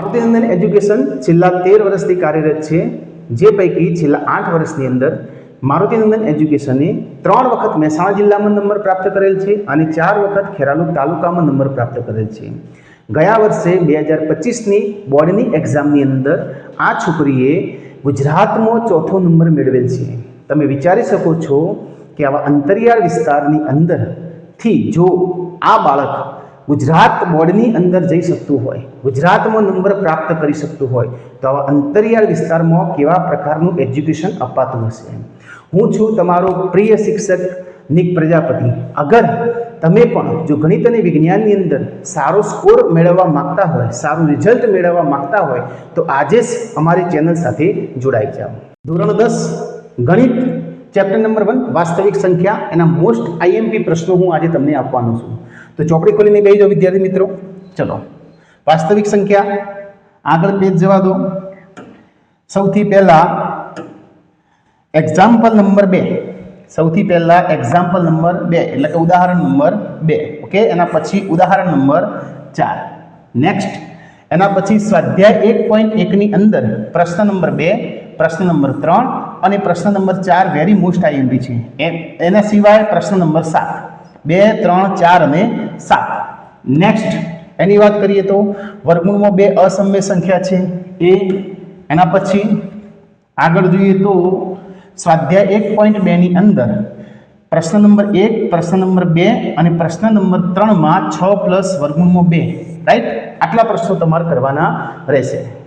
Marutinandan education છેલ્લા તેર વર્ષથી કાર્યરત છે. જે પૈકી છેલ્લા આઠ વર્ષની અંદર મારુતિનંદન એજ્યુકેશને ત્રણ વખત મહેસાણા જિલ્લામાં નંબર પ્રાપ્ત કરેલ છે અને ચાર વખત ખેરાલુ તાલુકામાં નંબર પ્રાપ્ત કરેલ છે. ગયા વર્ષે બે હજાર પચીસની બોર્ડની એક્ઝામની અંદર આ છોકરીએ ગુજરાતમાં ચોથો નંબર મેળવેલ છે. તમે વિચારી શકો છો કે આવા અંતરિયાળ વિસ્તારની અંદરથી જો આ બાળક ગુજરાત બોર્ડની અંદર જઈ શકતું હોય, ગુજરાતમાં નંબર પ્રાપ્ત કરી શકતું હોય, તો આવા અંતરિયાળ વિસ્તારમાં કેવા પ્રકારનું એજ્યુકેશન અપાતું હશે? હું છું તમારો પ્રિય શિક્ષક નિક પ્રજાપતિ. અગર તમે પણ જો ગણિત અને વિજ્ઞાનની અંદર સારો સ્કોર મેળવવા માંગતા હોય, સારું રિઝલ્ટ મેળવવા માંગતા હોય, તો આજે જ અમારી ચેનલ સાથે જોડાઈ જાઓ. ધોરણ દસ, ગણિત ચેપ્ટર નંબર વન વાસ્તવિક સંખ્યા, એના મોસ્ટ આઈએમપી પ્રશ્નો હું આજે તમને આપવાનો છું. તો ચોપડી ખોલીને બેસી જાઓ, વિદ્યાર્થી મિત્રો. ચલો. વાસ્તવિક સંખ્યા. આગળ પેજ જવા દો. સૌથી પહેલા એક્ઝામ્પલ નંબર બે. સૌથી પહેલા એક્ઝામ્પલ નંબર બે, એટલે કે ઉદાહરણ નંબર બે. ઓકે એના પછી ઉદાહરણ નંબર ચાર. નેક્સ્ટ એના પછી સ્વાધ્યાય એક પોઈન્ટ એકની અંદર પ્રશ્ન નંબર બે, પ્રશ્ન નંબર ત્રણ અને પ્રશ્ન નંબર ચાર વેરી મોસ્ટ આઈએમપી છે. એના સિવાય પ્રશ્ન નંબર સાત. બે, ત્રણ, ચાર અને સાત. નેક્સ્ટ એની વાત કરીએ તો વર્ગમૂળમાં બે અસમ્ય સંખ્યા છે. એ, એના પછી આગળ જોઈએ તો સ્વાધ્યાય એક પોઈન્ટ બેની અંદર પ્રશ્ન નંબર એક, પ્રશ્ન નંબર બે અને પ્રશ્ન નંબર ત્રણમાં છ પ્લસ વર્ગમૂળમાં બે. રાઈટ આટલા પ્રશ્નો તમારે કરવાના રહેશે.